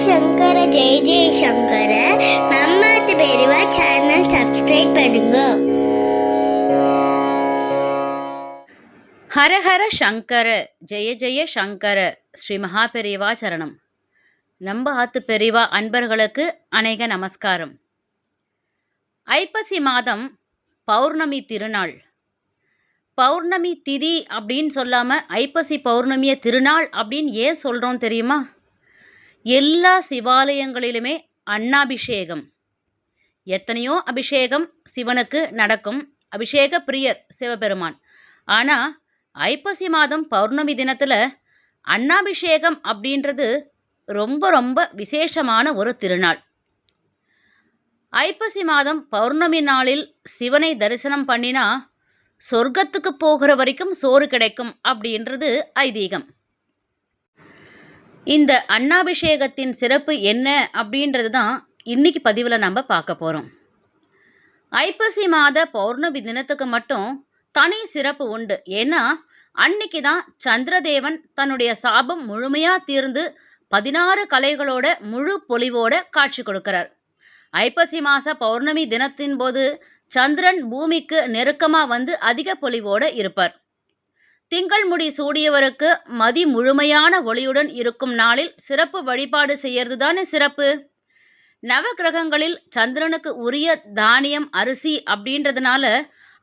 சங்கர ஜெய ஜெய சங்கர நம்ம பெரியவா channel subscribe பண்ணுங்க ஹரஹர சங்கர ஜெய ஜெய சங்கர ஸ்ரீ மகாபெரிவா சரணம் நம்ம ஆத்து பெரிவா அன்பர்களுக்கு அநேக நமஸ்காரம் ஐப்பசி மாதம் பௌர்ணமி திருநாள் பௌர்ணமி திதி அப்படின்னு சொல்லாமல் ஐப்பசி பௌர்ணமிய திருநாள் அப்படின்னு ஏன் சொல்கிறோம் தெரியுமா எல்லா சிவாலயங்களிலுமே அன்னாபிஷேகம். எத்தனையோ அபிஷேகம் சிவனுக்கு நடக்கும். அபிஷேக பிரியர் சிவபெருமான். ஆனால் ஐப்பசி மாதம் பௌர்ணமி தினத்தில் அன்னாபிஷேகம் அப்படின்றது ரொம்ப ரொம்ப விசேஷமான ஒரு திருநாள். ஐப்பசி மாதம் பௌர்ணமி நாளில் சிவனை தரிசனம் பண்ணினா சொர்க்கத்துக்கு போகிற வரைக்கும் சோறு கிடைக்கும் அப்படின்றது ஐதீகம். இந்த அன்னாபிஷேகத்தின் சிறப்பு என்ன அப்படின்றது தான் இன்னைக்கு பதிவில் நம்ம பார்க்க போகிறோம் ஐப்பசி மாத பௌர்ணமி தினத்துக்கு மட்டும் தனி சிறப்பு உண்டு. ஏன்னா அன்னைக்கு தான் சந்திரதேவன் தன்னுடைய சாபம் முழுமையாக தீர்ந்து பதினாறு கலைகளோட முழு பொலிவோட காட்சி கொடுக்கிறார். ஐப்பசி மாத பௌர்ணமி தினத்தின் போது சந்திரன் பூமிக்கு நெருக்கமாக வந்து அதிக பொலிவோடு இருப்பார். திங்கள் முடி சூடியவருக்கு மதி முழுமையான ஒளியுடன் இருக்கும் நாளில் சிறப்பு வழிபாடு செய்யறது தானே சிறப்பு? நவகிரகங்களில் சந்திரனுக்கு உரிய தானியம் அரிசி அப்படின்றதுனால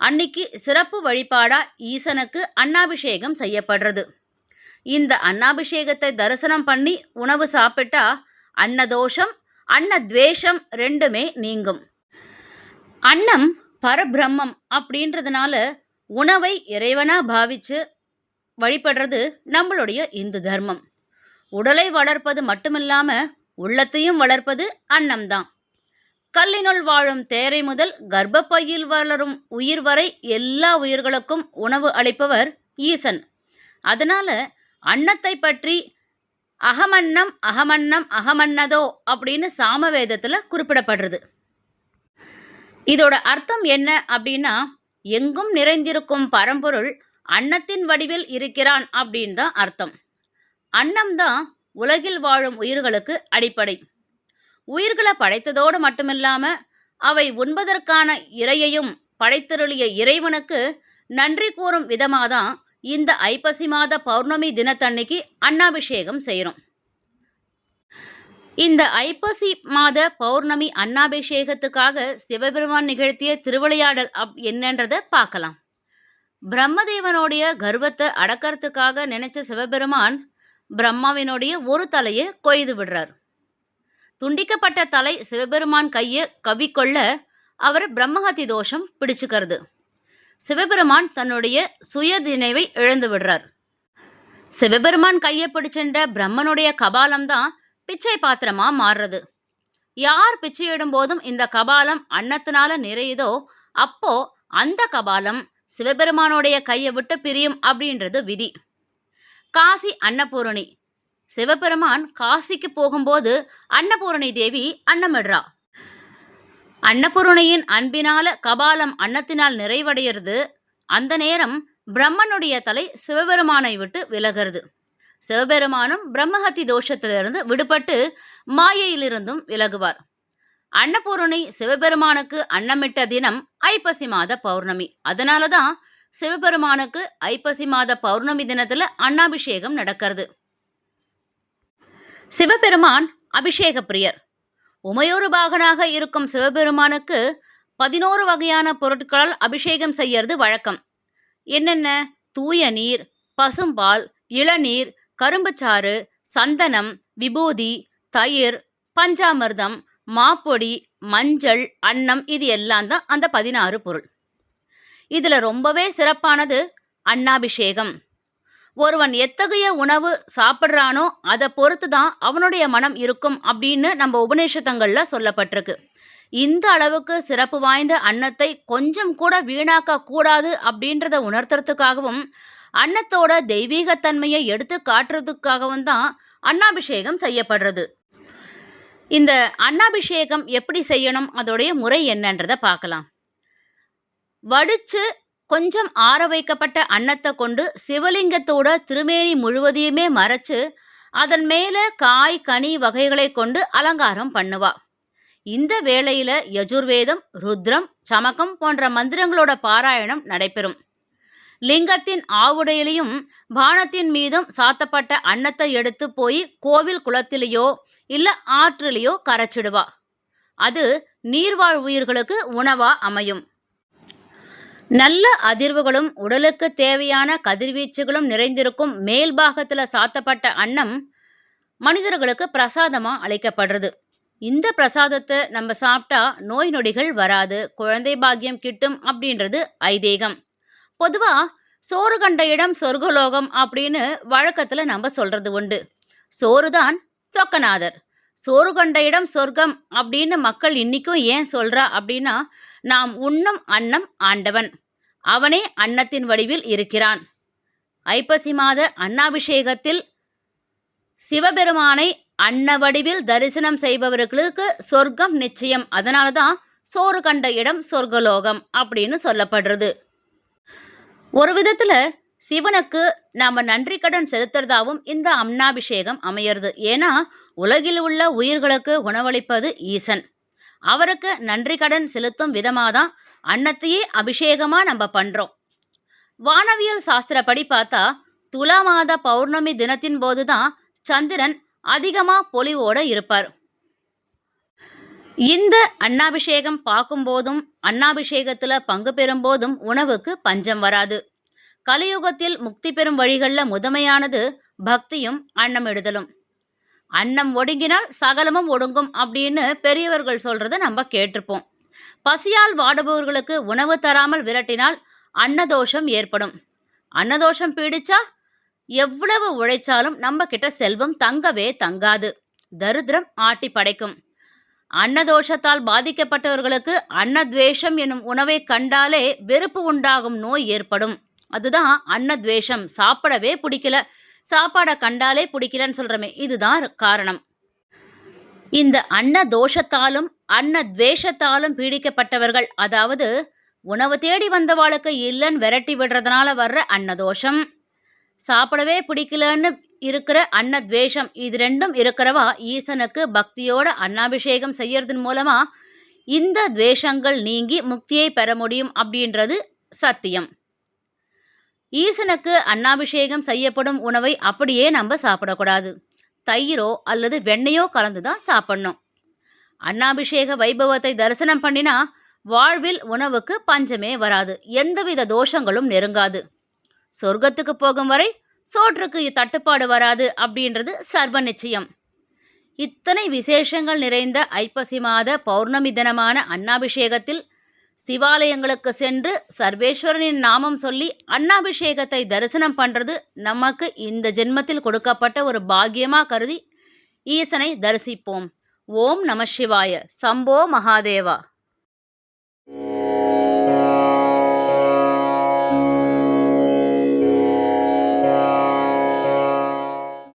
அன்னைக்கு சிறப்பு வழிபாடா ஈசனுக்கு அன்னாபிஷேகம் செய்யப்படுறது. இந்த அன்னாபிஷேகத்தை தரிசனம் பண்ணி உணவு சாப்பிட்டா அன்னதோஷம் அன்னத்வேஷம் ரெண்டுமே நீங்கும். அன்னம் பரபிரம்மம் அப்படின்றதுனால உணவை இறைவனா பாவிச்சு வழிபடுறது நம்மளுடைய இந்து தர்மம். உடலை வளர்ப்பது மட்டுமில்லாம உள்ளத்தையும் வளர்ப்பது அன்னம்தான். கல்லினுள் வாழும் தேரை முதல் கர்ப்பப்பையில் வளரும் உயிர் வரை எல்லா உயிர்களுக்கும் உணவு அளிப்பவர் ஈசன். அதனால அன்னத்தை பற்றி அகமன்னம் அகமன்னம் அகமன்னதோ அப்படின்னு சாமவேதத்தில் குறிப்பிடப்படுறது. இதோட அர்த்தம் என்ன அப்படின்னா எங்கும் நிறைந்திருக்கும் பரம்பொருள் அன்னத்தின் வடிவில் இருக்கிறான் அப்படின்னு தான் அர்த்தம். அன்னம் தான் உலகில் வாழும் உயிர்களுக்கு அடிப்படை. உயிர்களை படைத்ததோடு மட்டுமில்லாமல் அவை உண்பதற்கான இறையையும் படைத்தருளிய இறைவனுக்கு நன்றி கூறும் விதமாக தான் இந்த ஐப்பசி மாத பௌர்ணமி தினத்தன்னைக்கு அன்னாபிஷேகம் செய்கிறோம் இந்த ஐப்பசி மாத பௌர்ணமி அன்னாபிஷேகத்துக்காக சிவபெருமான் நிகழ்த்திய திருவிளையாடல் அப் என்னன்றதை பார்க்கலாம். பிரம்மதேவனுடைய கர்வத்தை அடக்கிறதுக்காக நினைச்ச சிவபெருமான் பிரம்மாவினுடைய ஒரு தலையை கொய்து விடுறார். துண்டிக்கப்பட்ட தலை சிவபெருமான் கையை கவிக்கொள்ள அவர் பிரம்மஹத்தி தோஷம் பிடிச்சுக்கிறது. சிவபெருமான் தன்னுடைய சுய நினைவை இழந்து விடுறார். சிவபெருமான் கையை பிடிச்சின்ற பிரம்மனுடைய கபாலம்தான் பிச்சை பாத்திரமா மாறுறது. யார் பிச்சையிடும் போதும் இந்த கபாலம் அன்னத்தினால நிறையுதோ அப்போ அந்த கபாலம் சிவபெருமானுடைய கையை விட்டு பிரியும் அப்படின்றது விதி. காசி அன்னபூரணி. சிவபெருமான் காசிக்கு போகும்போது அன்னபூரணி தேவி அன்னமிடுறா. அன்னபூரணியின் அன்பினால கபாலம் அன்னத்தினால் நிறைவடைகிறது. அந்த நேரம் பிரம்மனுடைய தலை சிவபெருமானை விட்டு விலகிறது. சிவபெருமானும் பிரம்மஹத்தி தோஷத்திலிருந்து விடுபட்டு மாயையிலிருந்தும் விலகுவார். அன்னபூரணி சிவபெருமானுக்கு அன்னமிட்ட தினம் ஐப்பசி மாத பௌர்ணமி. அதனால தான் சிவபெருமானுக்கு ஐப்பசி மாத பௌர்ணமி தினத்துல அன்னாபிஷேகம் நடக்கிறது. சிவபெருமான் அபிஷேக பிரியர். உமையொரு பாகனாக இருக்கும் சிவபெருமானுக்கு பதினோரு வகையான பொருட்களால் அபிஷேகம் செய்யறது வழக்கம். என்னென்ன? தூய நீர் பசும்பால் இளநீர் கரும்புச்சாறு சந்தனம் விபூதி தயிர் பஞ்சாமிர்தம் மாப்பொடி மஞ்சள் அன்னம் இது எல்லாம் தான் அந்த பதினாறு பொருள். இதில் ரொம்பவே சிறப்பானது அன்னாபிஷேகம். ஒருவன் எத்தகைய உணவு சாப்பிட்றானோ அதை பொறுத்து தான் அவனுடைய மனம் இருக்கும் அப்படின்னு நம்ம உபநிஷத்தங்களில் சொல்லப்பட்டிருக்கு. இந்த அளவுக்கு சிறப்பு வாய்ந்த அன்னத்தை கொஞ்சம் கூட வீணாக்க கூடாது அப்படின்றத உணர்த்துறதுக்காகவும் அன்னத்தோட தெய்வீகத்தன்மையை எடுத்து காட்டுறதுக்காகவும் தான் அன்னாபிஷேகம் செய்யப்படுறது. இந்த அன்னாபிஷேகம் எப்படி செய்யணும்? அதோடைய முறை என்னன்றதை பார்க்கலாம். வடித்து கொஞ்சம் ஆற வைக்கப்பட்ட அன்னத்தை கொண்டு சிவலிங்கத்தோட திருமேனி முழுவதையுமே மறைச்சு அதன் மேலே காய் கனி வகைகளை கொண்டு அலங்காரம் பண்ணுவா. இந்த வேளையில் யஜுர்வேதம் ருத்ரம் சமக்கம் போன்ற மந்திரங்களோட பாராயணம் நடைபெறும். லிங்கத்தின் ஆவுடையிலையும் பானத்தின் மீதும் சாத்தப்பட்ட அன்னத்தை எடுத்து போய் கோவில் குளத்திலேயோ இல்லை ஆற்றுலையோ கரைச்சிடுவா. அது நீர்வாழ் உயிர்களுக்கு உணவா அமையும். நல்ல அதிர்வுகளும் உடலுக்கு தேவையான கதிர்வீச்சுகளும் நிறைந்திருக்கும் மேல்பாகத்தில் சாத்தப்பட்ட அன்னம் மனிதர்களுக்கு பிரசாதமா அளிக்கப்படுறது. இந்த பிரசாதத்தை நம்ம சாப்பிட்டா நோய் நொடிகள் வராது குழந்தை பாக்கியம் கிட்டும் அப்படின்றது ஐதீகம். பொதுவா சோறு கண்ட இடம் சொர்க்கலோகம் அப்படின்னு வழக்கத்துல நம்ம சொல்றது உண்டு. சோறுதான் சொக்கநாதர். சோறு கண்ட இடம் சொர்க்கம் அப்படின்னு மக்கள் இன்னிக்கும் ஏன் சொல்றா அப்படின்னா நாம் உண்ணும் அன்னம் ஆண்டவன். அவனே அன்னத்தின் வடிவில் இருக்கிறான். ஐப்பசி மாத அன்னாபிஷேகத்தில் சிவபெருமானை அன்ன வடிவில் தரிசனம் செய்பவர்களுக்கு சொர்க்கம் நிச்சயம். அதனால தான் சோறு கண்ட இடம் சொர்க்கலோகம் அப்படின்னு சொல்லப்படுறது. ஒரு விதத்தில் சிவனுக்கு நாம் நன்றி கடன் செலுத்துறதாவும் இந்த அம்னாபிஷேகம் அமையிறது. ஏன்னா உலகில் உள்ள உயிர்களுக்கு உணவளிப்பது ஈசன். அவருக்கு நன்றி கடன் செலுத்தும் விதமாக தான் அன்னத்தையே அபிஷேகமாக நம்ம பண்ணுறோம் வானவியல் சாஸ்திரப்படி பார்த்தா துலா மாத பௌர்ணமி தினத்தின் போது தான் சந்திரன் அதிகமாக பொலிவோடு இருப்பார். இந்த அன்னாபிஷேகம் பார்க்கும்போதும் அன்னாபிஷேகத்தில் பங்கு பெறும் போதும் உணவுக்கு பஞ்சம் வராது. கலியுகத்தில் முக்தி பெறும் வழிகளில் முதன்மையானது பக்தியும் அன்னமிடுதலும் அன்னம் ஒடுங்கினால் சகலமும் ஒடுங்கும் அப்படின்னு பெரியவர்கள் சொல்றத நம்ம கேட்டிருப்போம். பசியால் வாடுபவர்களுக்கு உணவு தராமல் விரட்டினால் அன்னதோஷம் ஏற்படும். அன்னதோஷம் பீடிச்சா எவ்வளவு உழைச்சாலும் நம்ம கிட்ட செல்வம் தங்கவே தங்காது. தரித்திரம் ஆட்டி படைக்கும். அன்னதோஷத்தால் பாதிக்கப்பட்டவர்களுக்கு அன்னத்வேஷம் எனும் உணவை கண்டாலே வெறுப்பு உண்டாகும் நோய் ஏற்படும். அதுதான் அன்னத்வேஷம். சாப்பிடவே பிடிக்கல. சாப்பாடை கண்டாலே பிடிக்கலன்னு சொல்கிறோமே இதுதான் காரணம். இந்த அன்ன தோஷத்தாலும் அன்ன துவேஷத்தாலும் பீடிக்கப்பட்டவர்கள் அதாவது உணவு தேடி வந்தவாளுக்கு இல்லைன்னு விரட்டி விடுறதுனால வர்ற அன்னதோஷம். சாப்பிடவே பிடிக்கலன்னு இருக்கிற அன்னத்வேஷம் இது ரெண்டும் இருக்கிறவா ஈசனுக்கு பக்தியோட அன்னாபிஷேகம் செய்யறதன் மூலமா இந்த துவேஷங்கள் நீங்கி முக்தியை பெற முடியும் அப்படின்றது சத்தியம். ஈசனுக்கு அன்னாபிஷேகம் செய்யப்படும் உணவை அப்படியே நம்ம சாப்பிடக்கூடாது. தயிரோ அல்லது வெண்ணையோ கலந்து தான் சாப்பிடணும். அன்னாபிஷேக வைபவத்தை தரிசனம் பண்ணினா வாழ்வில் உணவுக்கு பஞ்சமே வராது. எந்தவித தோஷங்களும் நெருங்காது. சொர்க்கத்துக்கு போகும் வரை சோற்றுக்கு தட்டுப்பாடு வராது அப்படின்றது சர்வ நிச்சயம். இத்தனை விசேஷங்கள் நிறைந்த ஐப்பசி மாத பௌர்ணமி தினமான அன்னாபிஷேகத்தில் சிவாலயங்களுக்கு சென்று சர்வேஸ்வரனின் நாமம் சொல்லி அன்னாபிஷேகத்தை தரிசனம் பண்ணுறது நமக்கு இந்த ஜென்மத்தில் கொடுக்கப்பட்ட ஒரு பாக்கியமாக கருதி ஈசனை தரிசிப்போம். ஓம் நம சிவாய. சம்போ மகாதேவா.